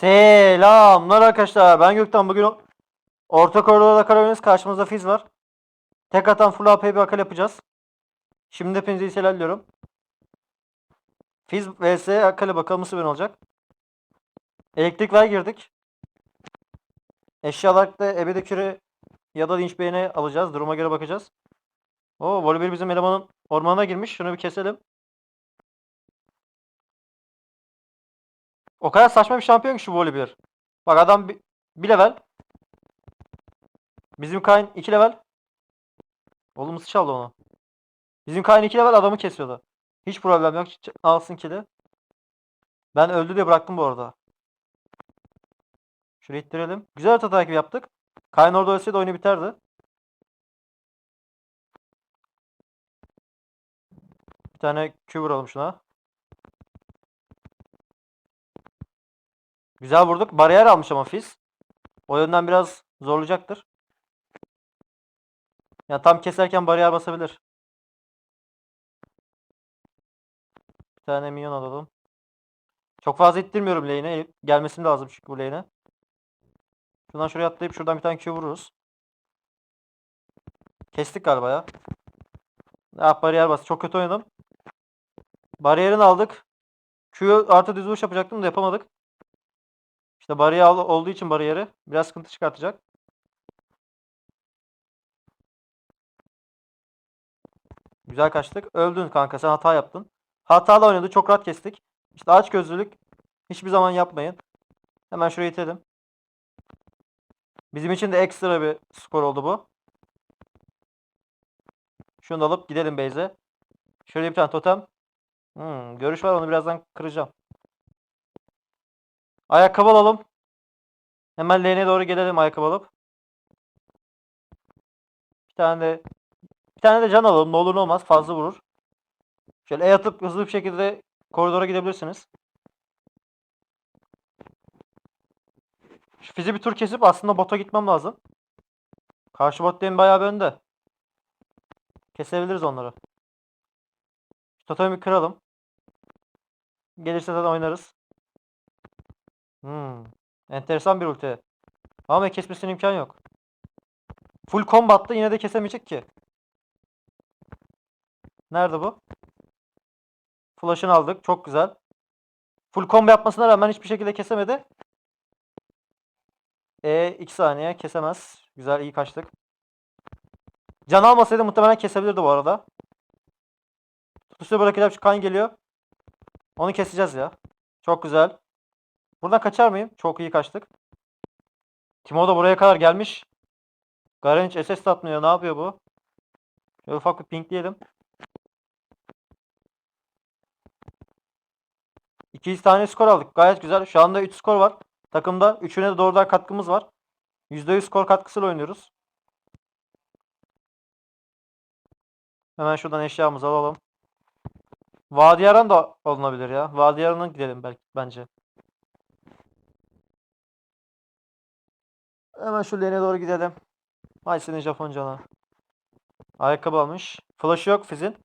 Selamlar arkadaşlar. Ben Gökten. Bugün o- orta koridorda kar oynuyoruz. Karşımızda Fizz var. Tek atan full AP bir akıl yapacağız. Şimdi hepinizi iyi selamlıyorum. Fizz vs Akali bakalım nasıl oyun olacak. Elektrik ver girdik. Eşya olarak da ebede küre ya da dinç beğeni alacağız. Duruma göre bakacağız. Oo voleybol bizim elemanın ormanına girmiş. Şunu bir keselim. O kadar saçma bir şampiyon ki şu voleybol. Bak adam bir, bir level. Bizim Kayn 2 level. Oğlum çaldı onu? Bizim Kayn 2 level adamı kesiyordu. Hiç problem yok. Alsın kili. Ben öldü diye bıraktım bu arada. Şurayı ittirelim. Güzel harita takibi yaptık. Kayn orada ölseydi oyunu biterdi. Bir tane Q vuralım şuna. Güzel vurduk. Bariyer almış ama Fizz. O yönden biraz zorlayacaktır. Yani tam keserken bariyer basabilir. Bir tane minyon alalım. Çok fazla ittirmiyorum lane'e. Gelmesi lazım çünkü bu lane'e. Şuradan şuraya atlayıp şuradan bir tane Q vururuz. Kestik galiba ya. Ah bariyer bas. Çok kötü oynadım. Bariyerini aldık. Q artı düz vuruş yapacaktım da yapamadık. İşte bariyer olduğu için bariyeri biraz sıkıntı çıkartacak. Güzel kaçtık. Öldün kanka sen hata yaptın. Hatalı oynadı çok rahat kestik. İşte aç gözlülük hiçbir zaman yapmayın. Hemen şuraya itelim. Bizim için de ekstra bir skor oldu bu. Şunu alıp gidelim base'e. Şöyle bir tane totem. Hmm, görüş var onu birazdan kıracağım. Ayakkabı alalım. Hemen lane'e doğru gelelim ayakkabı alıp. Bir tane de bir tane de can alalım. Ne olur ne olmaz. Fazla vurur. Şöyle E atıp hızlı bir şekilde koridora gidebilirsiniz. Şu fizi bir tur kesip aslında bota gitmem lazım. Karşı bot lane bayağı bir önde. Kesebiliriz onları. Şu totemi kıralım. Gelirse zaten oynarız. Hmm. Enteresan bir ulti. Ama kesmesine imkan yok. Full combat'ta yine de kesemeyecek ki. Nerede bu? Flash'ını aldık. Çok güzel. Full combo yapmasına rağmen hiçbir şekilde kesemedi. E 2 saniye kesemez. Güzel iyi kaçtık. Can almasaydı muhtemelen kesebilirdi bu arada. Tutuşu bırakacağım şu kan geliyor. Onu keseceğiz ya. Çok güzel. Buradan kaçar mıyım? Çok iyi kaçtık. Timo da buraya kadar gelmiş. Garen hiç SS atmıyor. Ne yapıyor bu? Şöyle ufak bir pinkleyelim. 200 tane skor aldık. Gayet güzel. Şu anda 3 skor var. Takımda 3'üne de doğrudan katkımız var. %100 skor katkısıyla oynuyoruz. Hemen şuradan eşyamızı alalım. Vadiyaran da alınabilir ya. Vadiyaran'a gidelim belki bence. Hemen şu lane'e doğru gidelim. Ay senin Japon cana. Ayakkabı almış. Flash yok Fizz'in.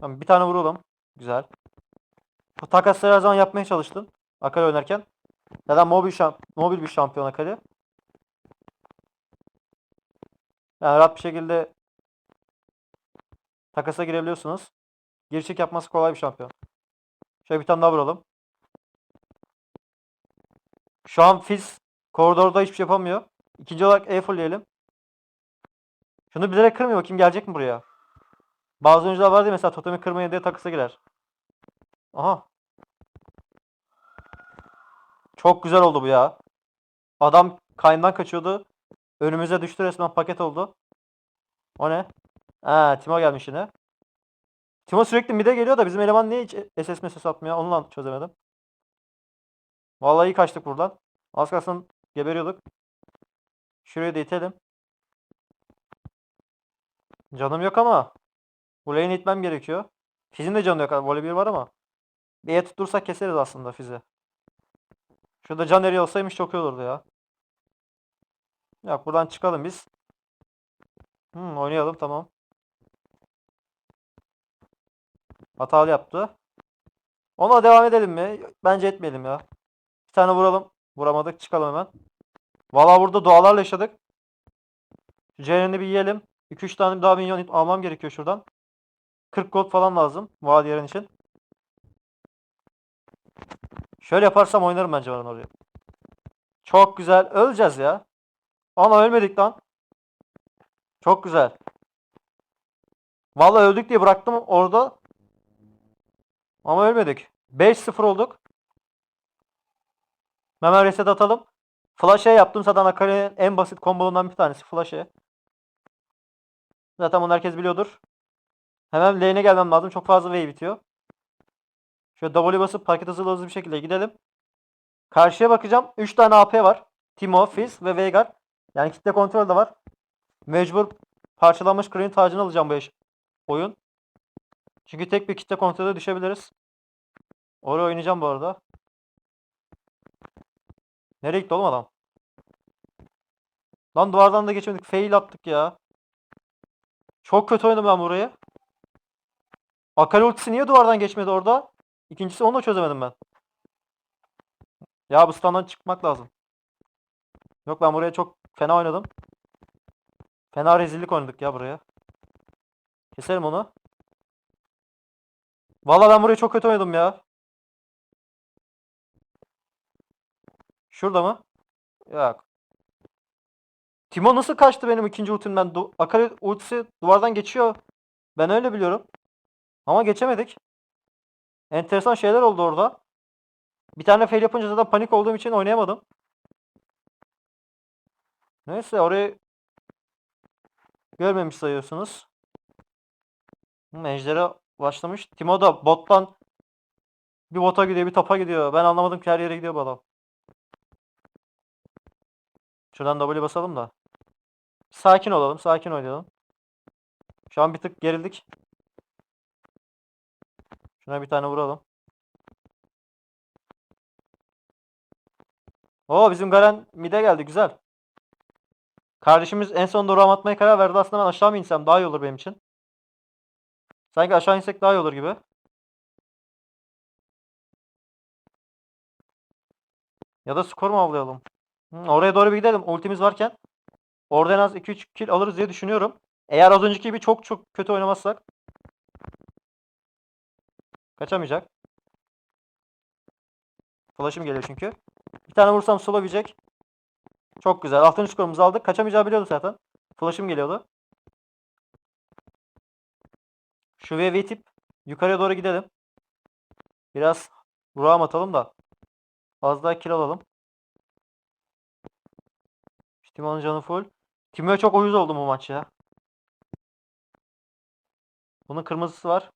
Tamam bir tane vuralım. Güzel. Bu takasları her zaman yapmaya çalıştım. Akali oynarken. Neden mobil, şamp mobil bir şampiyon Akali. Yani rahat bir şekilde takasa girebiliyorsunuz. Geri yapması kolay bir şampiyon. Şöyle bir tane daha vuralım. Şu an Fizz koridorda hiçbir şey yapamıyor. İkinci olarak E fullleyelim. Şunu bilerek kırmıyor. Bakayım gelecek mi buraya? Bazı oyuncular var diye mesela totemi kırmayın diye takısa girer. Aha. Çok güzel oldu bu ya. Adam kayından kaçıyordu. Önümüze düştü resmen paket oldu. O ne? Ha, Timo gelmiş yine. Timo sürekli mid'e geliyor da bizim eleman niye hiç SS mesaj atmıyor? Onu da çözemedim. Vallahi kaçtık buradan. Az kalsın geberiyorduk. Şuraya da itelim. Canım yok ama. Lane'i itmem gerekiyor. Fizz'in de canı yok. Voley 1 var ama. Bir E tuttursak keseriz aslında Fizz'i. Şurada can eriyor olsaymış çok iyi olurdu ya. Yok buradan çıkalım biz. Hmm, oynayalım tamam. Hatalı yaptı. Ona devam edelim mi? Bence etmeyelim ya. Tane vuralım. Vuramadık. Çıkalım hemen. Valla burada doğalarla yaşadık. Ceren'i bir yiyelim. 2-3 tane daha minyon almam gerekiyor şuradan. 40 gold falan lazım. Vadi yeren için. Şöyle yaparsam oynarım bence ben oraya. Çok güzel. Öleceğiz ya. Ana ölmedik lan. Çok güzel. Vallahi öldük diye bıraktım orada. Ama ölmedik. 5-0 olduk. Hemen reset atalım. Flash'e yaptım zaten Akari'nin en basit kombolundan bir tanesi Flash'e. Zaten bunu herkes biliyordur. Hemen lane'e gelmem lazım. Çok fazla wave bitiyor. Şöyle W basıp paket hızlı hızlı bir şekilde gidelim. Karşıya bakacağım. 3 tane AP var. Timo, Fizz ve Veigar. Yani kitle kontrol de var. Mecbur parçalanmış Kral'in tacını alacağım bu oyun. Çünkü tek bir kitle kontrolü düşebiliriz. Oraya oynayacağım bu arada. Nereye gitti oğlum adam? Lan duvardan da geçemedik. Fail attık ya. Çok kötü oynadım ben burayı. Akali ultisi niye duvardan geçmedi orada? İkincisi onu da çözemedim ben. Ya bu standdan çıkmak lazım. Yok ben buraya çok fena oynadım. Fena rezillik oynadık ya buraya. Keselim onu. Vallahi ben burayı çok kötü oynadım ya. Şurada mı? Yok. Timo nasıl kaçtı benim ikinci ultimden? Du Akali ultisi duvardan geçiyor. Ben öyle biliyorum. Ama geçemedik. Enteresan şeyler oldu orada. Bir tane fail yapınca zaten panik olduğum için oynayamadım. Neyse orayı görmemiş sayıyorsunuz. Hmm, Ejder'e başlamış. Timo da bottan bir bota gidiyor bir topa gidiyor. Ben anlamadım ki her yere gidiyor bu adam. Şuradan W basalım da. Sakin olalım. Sakin oynayalım. Şu an bir tık gerildik. Şuna bir tane vuralım. Oo bizim Garen mid'e geldi. Güzel. Kardeşimiz en son doğru atmaya karar verdi. Aslında ben aşağı mı insem daha iyi olur benim için. Sanki aşağı insek daha iyi olur gibi. Ya da skor mu avlayalım? Oraya doğru bir gidelim. Ultimiz varken. Orada en az 2-3 kill alırız diye düşünüyorum. Eğer az önceki gibi çok çok kötü oynamazsak. Kaçamayacak. Flash'ım geliyor çünkü. Bir tane vursam solo yiyecek. Çok güzel. Altıncı skorumuzu aldık. Kaçamayacağı biliyordu zaten. Flash'ım geliyordu. Şu VV tip yukarıya doğru gidelim. Biraz Burak'a atalım da. Az daha kill alalım. Timo'nun canı full. Timo'ya çok uyuz oldum bu maç ya. Bunun kırmızısı var.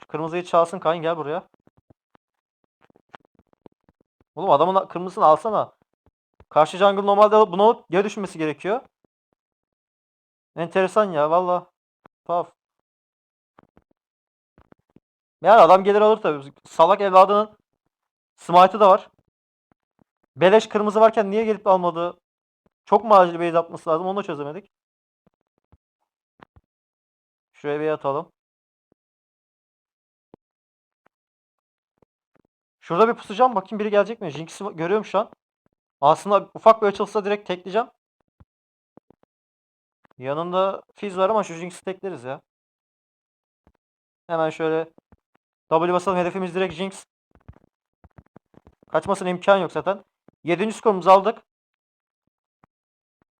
Şu kırmızıyı çalsın Kayn gel buraya. Oğlum adamın kırmızısını alsana. Karşı jungle normalde bunu alıp geri düşmesi gerekiyor. Enteresan ya valla. Tuhaf. Yani adam gelir alır tabii. Salak evladının smite'ı da var. Beleş kırmızı varken niye gelip almadı? Çok mu acil base atması lazım onu da çözemedik. Şuraya bir atalım. Şurada bir pusacağım bakayım biri gelecek mi? Jinx'i görüyorum şu an. Aslında ufak bir açılsa direkt tekleyeceğim. Yanında Fizz var ama şu Jinx'i tekleriz ya. Hemen şöyle W basalım. Hedefimiz direkt Jinx. Kaçmasına imkan yok zaten. 7. skorumuzu aldık.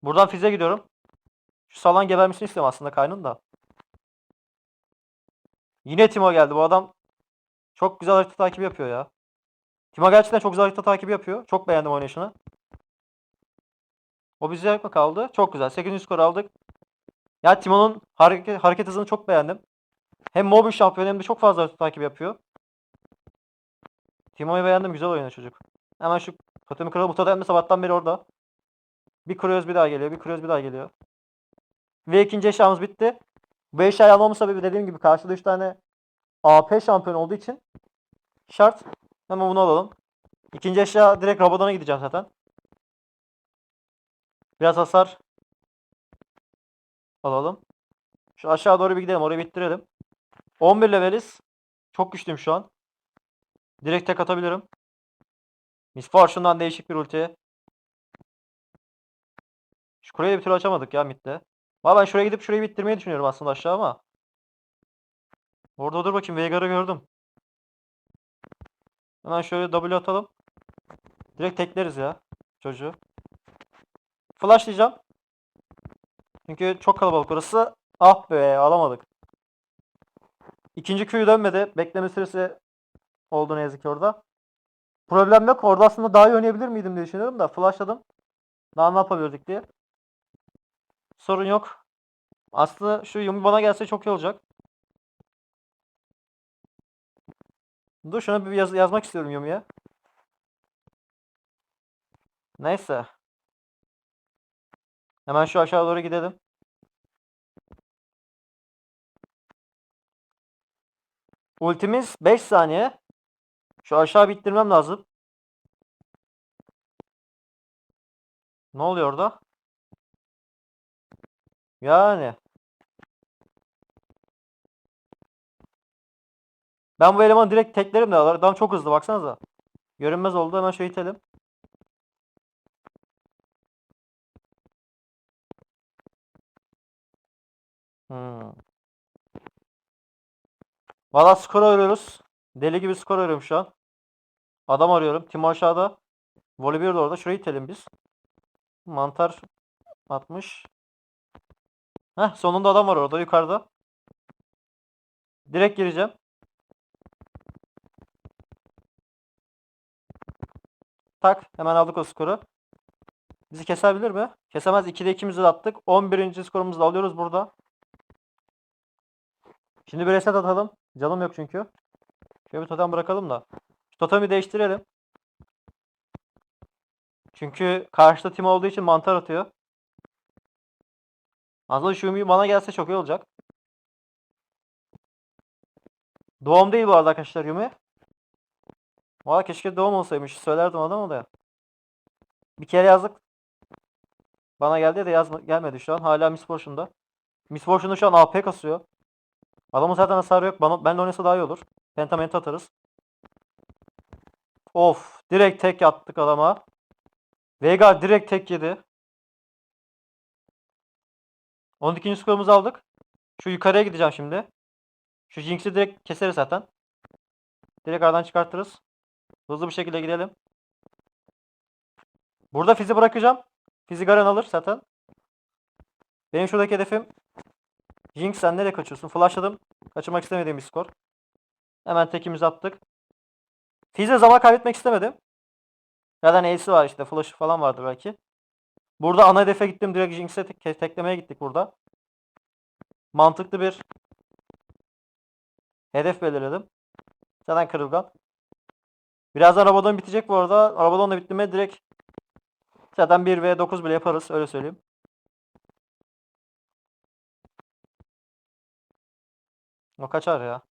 Buradan Fizz'e gidiyorum. Şu salan gebermesini istiyorum aslında kaynın da. Yine Timo geldi. Bu adam çok güzel harita takibi yapıyor ya. Timo gerçekten çok güzel harita takibi yapıyor. Çok beğendim oynayışını. O bize mi kaldı? Çok güzel. 8. skor aldık. Ya Timo'nun hareket, hareket hızını çok beğendim. Hem mobil şampiyon hem de çok fazla harita takibi yapıyor. Timo'yu beğendim. Güzel oynuyor çocuk. Hemen şu. Bu totem de sabahtan beri orada. Bir kuruyoruz bir daha geliyor. Bir kuruyoruz bir daha geliyor. Ve ikinci eşyamız bitti. Bu eşyayı almamın sebebi dediğim gibi karşıda 3 tane AP şampiyon olduğu için şart. Hemen bunu alalım. İkinci eşya direkt Rabadon'a gideceğim zaten. Biraz hasar alalım. Şu aşağı doğru bir gidelim. Orayı bittirelim. 11 leveliz. Çok güçlüyüm şu an. Direkt tek atabilirim. Miss Fortune'dan değişik bir ulti. Şu kuleyi bir türlü açamadık ya midde. Valla ben şuraya gidip şurayı bitirmeyi düşünüyorum aslında aşağı ama. Orada dur bakayım Veigar'ı gördüm. Hemen şöyle W atalım. Direkt tekleriz ya çocuğu. Flash diyeceğim. Çünkü çok kalabalık orası. Ah be alamadık. İkinci Q'yu dönmedi. Bekleme süresi oldu ne yazık ki orada. Problem yok. Orada aslında daha iyi oynayabilir miydim diye düşünüyorum da flashladım. Daha ne yapabilirdik diye. Sorun yok. Aslında şu Yumi bana gelse çok iyi olacak. Dur şuna bir yaz- yazmak istiyorum Yumi'ye. Neyse. Hemen şu aşağı doğru gidelim. Ultimiz 5 saniye. Şu aşağı bitirmem lazım. Ne oluyor orada? Yani. Ben bu elemanı direkt teklerim de adam çok hızlı baksanıza. Görünmez oldu hemen şu itelim. Hmm. Valla skor arıyoruz. Deli gibi skor arıyorum şu an. Adam arıyorum. Timo aşağıda. Voleybol orada. Şurayı itelim biz. Mantar atmış. Heh sonunda adam var orada yukarıda. Direkt gireceğim. Tak. Hemen aldık o skoru. Bizi kesebilir mi? Kesemez. 2'de 2'mizi de attık. 11. skorumuzu da alıyoruz burada. Şimdi bir reset atalım. Canım yok çünkü. Şöyle bir totem bırakalım da. Şu totemi değiştirelim. Çünkü karşıda tim olduğu için mantar atıyor. Aslında şu Yumi bana gelse çok iyi olacak. Doğum değil bu arada arkadaşlar Yumi. Valla keşke doğum olsaymış. Söylerdim adama da. Bir kere yazdık. Bana geldi de yazma, gelmedi şu an. Hala Miss Fortune'da. Miss Fortune'da şu an AP kasıyor. Adamın zaten hasarı yok. Bana, benle oynasa daha iyi olur. Pentamenti atarız. Of. Direkt tek attık adama. Veigar direkt tek yedi. 12. skorumuzu aldık. Şu yukarıya gideceğim şimdi. Şu Jinx'i direkt keseriz zaten. Direkt aradan çıkartırız. Hızlı bir şekilde gidelim. Burada Fizz'i bırakacağım. Fizz'i Garen alır zaten. Benim şuradaki hedefim Jinx sen nereye kaçıyorsun? Flashladım. Kaçırmak istemediğim bir skor. Hemen tekimizi attık. Fizz'e zaman kaybetmek istemedim. Zaten Ace'i var işte. Flash'ı falan vardı belki. Burada ana hedefe gittim. Direkt Jinx'e tek- teklemeye gittik burada. Mantıklı bir hedef belirledim. Zaten kırılgan. Birazdan Rabadon bitecek bu arada. Rabadon da bitti direkt zaten 1 ve 9 bile yaparız. Öyle söyleyeyim. O kaçar ya.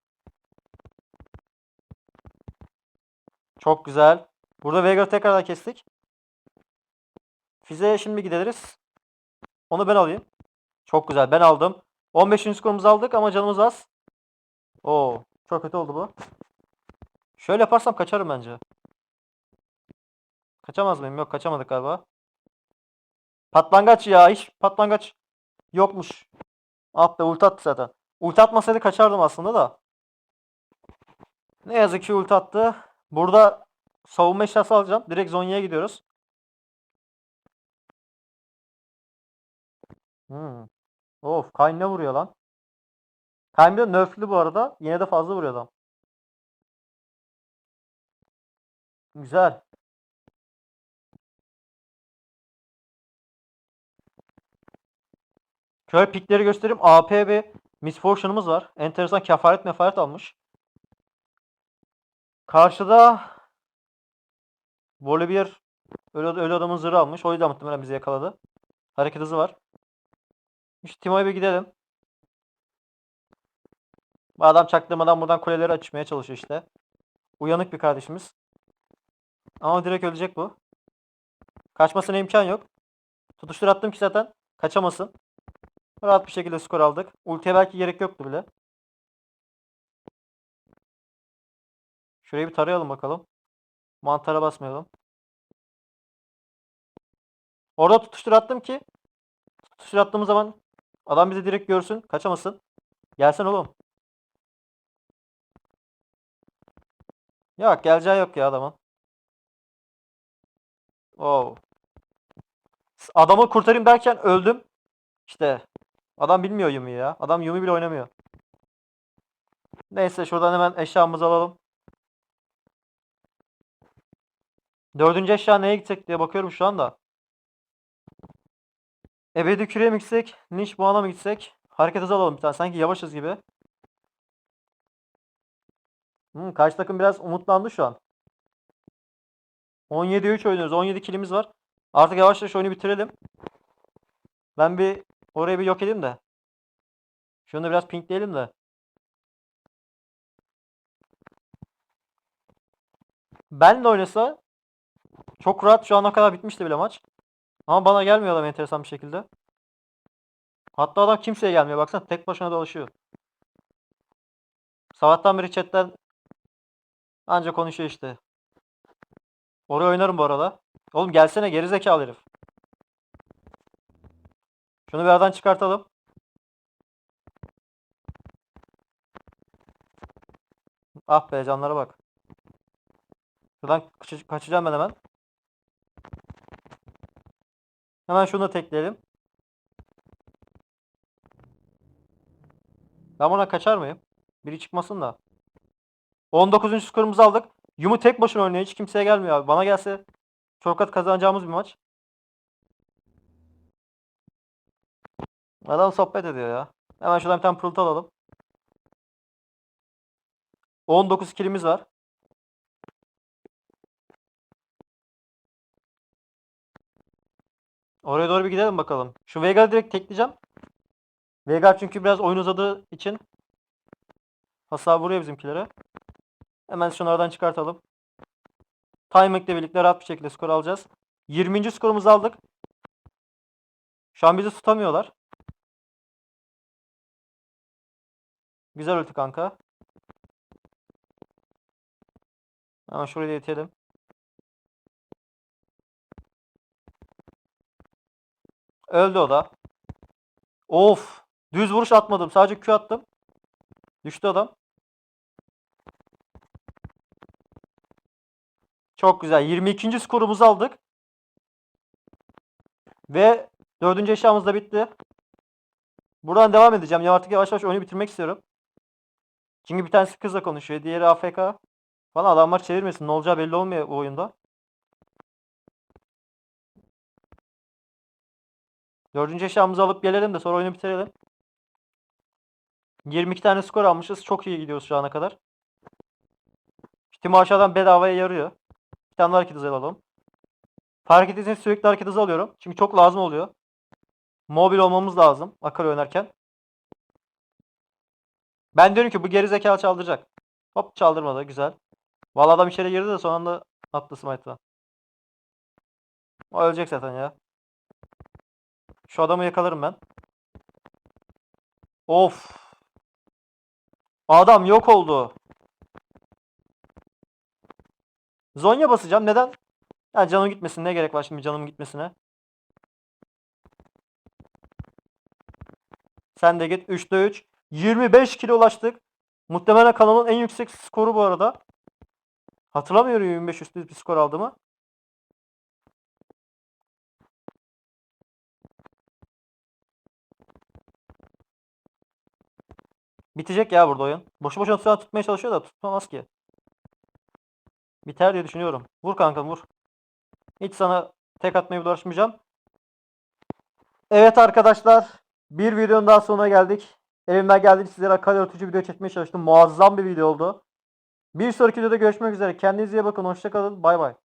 Çok güzel. Burada Veigar'ı tekrardan kestik. Fize'ye şimdi gideriz. Onu ben alayım. Çok güzel. Ben aldım. 15. skorumuzu aldık ama canımız az. Oo, çok kötü oldu bu. Şöyle yaparsam kaçarım bence. Kaçamaz mıyım? Yok kaçamadık galiba. Patlangaç ya. Hiç patlangaç yokmuş. Ah be ulti attı zaten. Ulti atmasaydı kaçardım aslında da. Ne yazık ki ulti attı. Burada savunma eşyası alacağım. Direkt Zonya'ya gidiyoruz. Hmm. Of Kayn ne vuruyor lan? Kayn de nerflü bu arada. Yine de fazla vuruyor adam. Güzel. Şöyle pikleri göstereyim. AP ve Miss Fortune'ımız var. Enteresan kefaret mefaret almış. Karşıda Volibear ölü, ölü adamın zırhı almış. O yüzden muhtemelen bizi yakaladı. Hareket hızı var. İşte Timo'ya bir gidelim. Bu adam çaktırmadan buradan kuleleri açmaya çalışıyor işte. Uyanık bir kardeşimiz. Ama direkt ölecek bu. Kaçmasına imkan yok. Tutuştur attım ki zaten kaçamasın. Rahat bir şekilde skor aldık. Ultiye belki gerek yoktu bile. Şurayı bir tarayalım bakalım. Mantara basmayalım. Orada tutuştur attım ki tutuştur attığımız zaman adam bizi direkt görsün. Kaçamasın. Gelsin oğlum. Yok geleceği yok ya adamın. Oo. Adamı kurtarayım derken öldüm. İşte adam bilmiyor Yumi'yi ya. Adam Yumi bile oynamıyor. Neyse şuradan hemen eşyamızı alalım. Dördüncü eşya neye gidecek diye bakıyorum şu anda. Ebedi küreye mi gitsek? Niş boğana mı gitsek? Hareket hızı alalım bir tane. Sanki yavaşız gibi. Hmm, karşı takım biraz umutlandı şu an. 17'ye 3 oynuyoruz. 17 kilimiz var. Artık yavaş yavaş oyunu bitirelim. Ben bir orayı bir yok edeyim de. Şunu biraz pinkleyelim de. Ben de oynasa çok rahat şu ana kadar bitmişti bile maç. Ama bana gelmiyor adam enteresan bir şekilde. Hatta adam kimseye gelmiyor. Baksana tek başına dolaşıyor. Sabahtan beri chatten anca konuşuyor işte. Oraya oynarım bu arada. Oğlum gelsene gerizekalı herif. Şunu bir aradan çıkartalım. Ah be canlara bak. Şuradan kaç- kaçacağım ben hemen. Hemen şunu da tekleyelim. Ben buna kaçar mıyım? Biri çıkmasın da. 19. skorumuzu aldık. Yumu tek başına oynuyor. Hiç kimseye gelmiyor abi. Bana gelse çok rahat kazanacağımız bir maç. Adam sohbet ediyor ya. Hemen şuradan bir tane pırıltı alalım. 19 kilimiz var. Oraya doğru bir gidelim bakalım. Şu Veigar'ı direkt tekleyeceğim. Veigar çünkü biraz oyun uzadığı için hasar vuruyor bizimkilere. Hemen şunu aradan çıkartalım. Timing ile birlikte rahat bir şekilde skor alacağız. 20. skorumuzu aldık. Şu an bizi tutamıyorlar. Güzel ulti kanka. Hemen şurayı da itelim. Öldü o da. Of. Düz vuruş atmadım. Sadece Q attım. Düştü adam. Çok güzel. 22. skorumuzu aldık. Ve dördüncü eşyamız da bitti. Buradan devam edeceğim. Ya artık yavaş yavaş oyunu bitirmek istiyorum. Çünkü bir tanesi kızla konuşuyor. Diğeri AFK. Falan adamlar çevirmesin. Ne olacağı belli olmuyor bu oyunda. Dördüncü eşyamızı alıp gelelim de sonra oyunu bitirelim. 22 tane skor almışız. Çok iyi gidiyoruz şu ana kadar. Timo aşağıdan bedavaya yarıyor. Bir tane hareket hızı alalım. Fark ettiyseniz sürekli hareket hızı alıyorum. Çünkü çok lazım oluyor. Mobil olmamız lazım Akali oynarken. Ben diyorum ki bu geri zekalı çaldıracak. Hop çaldırmadı. Güzel. Vallahi adam içeri girdi de son anda attı smite'la. O ölecek zaten ya. Şu adamı yakalarım ben. Of. Adam yok oldu. Zonya basacağım. Neden? Ya canım gitmesin. Ne gerek var şimdi canım gitmesine? Sen de git. 3'te 3. 25 kilo ulaştık. Muhtemelen kanalın en yüksek skoru bu arada. Hatırlamıyorum 25 üstü bir skor aldığımı. Bitecek ya burada oyun. Boşu boşuna tuzağı tutmaya çalışıyor da tutamaz ki. Biter diye düşünüyorum. Vur kanka vur. Hiç sana tek atmayı uğraşmayacağım. Evet arkadaşlar. Bir videonun daha sonuna geldik. Elimden geldiğince sizlere akıl öğretici video çekmeye çalıştım. Muazzam bir video oldu. Bir sonraki videoda görüşmek üzere. Kendinize iyi bakın. Hoşçakalın. Bay bay.